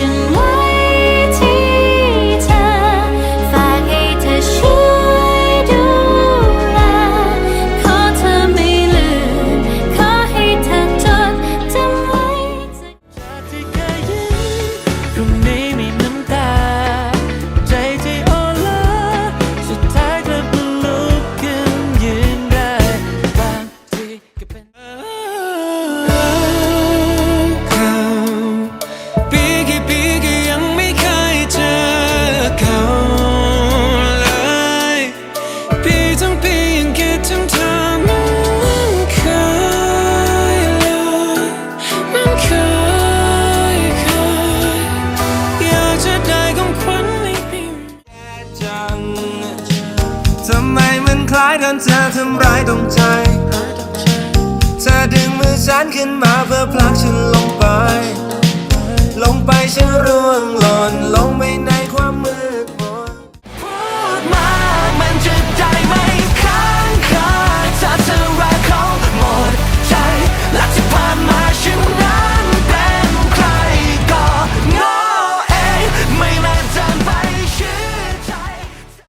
question ร้ายโดนเธอทำร้ายตรงใจเธอดึงมือฉันขึ้นมาเพื่อพลักฉัน